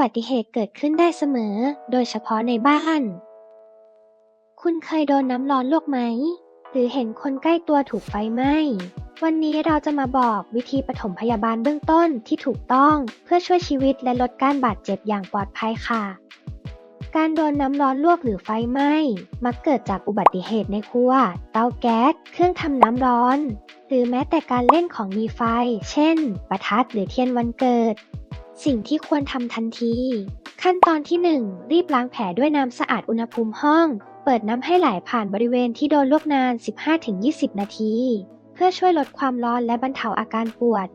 อุบัติเหตุเกิดขึ้นได้เสมอ โดยเฉพาะในบ้าน คุณเคยโดนน้ำร้อนลวกไหม หรือเห็นคนใกล้ตัวถูกไฟไหม้วันนี้เราจะมาบอกวิธีปฐมพยาบาลเบื้องต้นที่ถูกต้องเพื่อช่วยชีวิตและลดการบาดเจ็บอย่างปลอดภัยค่ะ การโดนน้ำร้อนลวกหรือไฟไหม้มักเกิดจากอุบัติเหตุในครัว เตาแก๊ส เครื่องทำน้ำร้อน หรือแม้แต่การเล่นของมีไฟ เช่น ประทัดหรือเทียนวันเกิด สิ่งที่ควรทำทันที ขั้นตอนที่ 1 รีบล้างแผลด้วยน้ำสะอาดอุณหภูมิห้อง เปิดน้ำให้ไหลผ่านบริเวณที่โดนลวกนาน 15-20 นาที เพื่อช่วยลดความร้อนและบรรเทาอาการปวด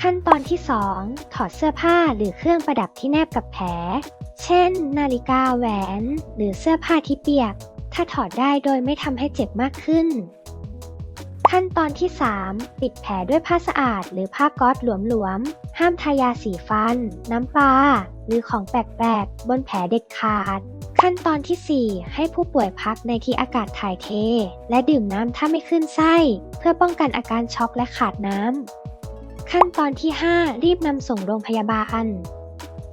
ขั้นตอนที่ 2 ถอดเสื้อผ้าหรือเครื่องประดับที่แนบกับแผล เช่น นาฬิกาแหวน หรือเสื้อผ้าที่เปียก ถ้าถอดได้โดยไม่ทำให้เจ็บมากขึ้น ขั้นตอนที่ 3 ปิดแผลด้วยผ้าสะอาดหรือผ้าก๊อซหลวมๆ ห้ามทายาสีฟัน น้ำปลา หรือของแปลกๆ บนแผลเด็ดขาด ขั้นตอนทีสี่ 4 ให้ผู้ป่วยพักในที่อากาศถ่ายเท และดื่มน้ำถ้าไม่ขึ้นไส้ เพื่อป้องกันอาการช็อกและขาดน้ำ ขั้นตอนที่ 5 รีบนำส่งโรงพยาบาล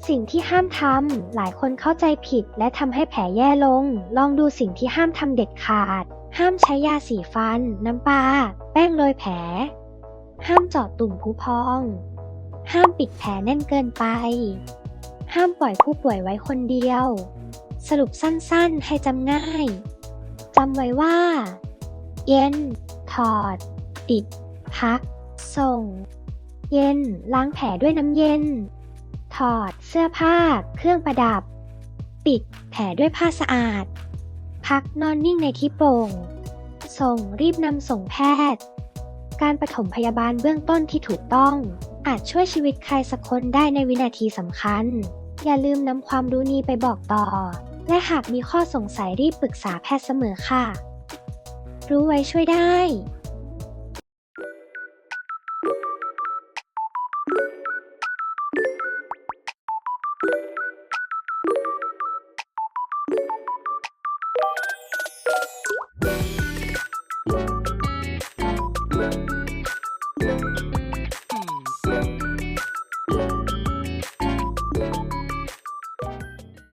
สิ่งที่ห้ามทำ หลายคนเข้าใจผิดและทำให้แผลแย่ลง ลองดูสิ่งที่ห้ามทำเด็ดขาด ห้ามใช้ยาสีฟัน น้ำปลา แป้งโรยแผล ห้ามเจาะตุ่มผู้พอง ห้ามปิดแผลแน่นเกินไป ห้ามปล่อยผู้ป่วยไว้คนเดียว สรุปสั้นๆให้จำง่ายจำไว้ว่า เย็น ถอดปิด พัก ส่ง เย็น ล้างแผลด้วยน้ำเย็น ถอด เสื้อผ้า เครื่องประดับ ปิด แผลด้วยผ้าสะอาด พักนอนนิ่งในที่โปร่ง ส่งรีบนำส่งแพทย์ การปฐมพยาบาลเบื้องต้นที่ถูกต้อง อาจช่วยชีวิตใครสักคนได้ในวินาทีสำคัญ อย่าลืมนำความรู้นี้ไปบอกต่อ และหากมีข้อสงสัยรีบปรึกษาแพทย์เสมอค่ะ รู้ไว้ช่วยได้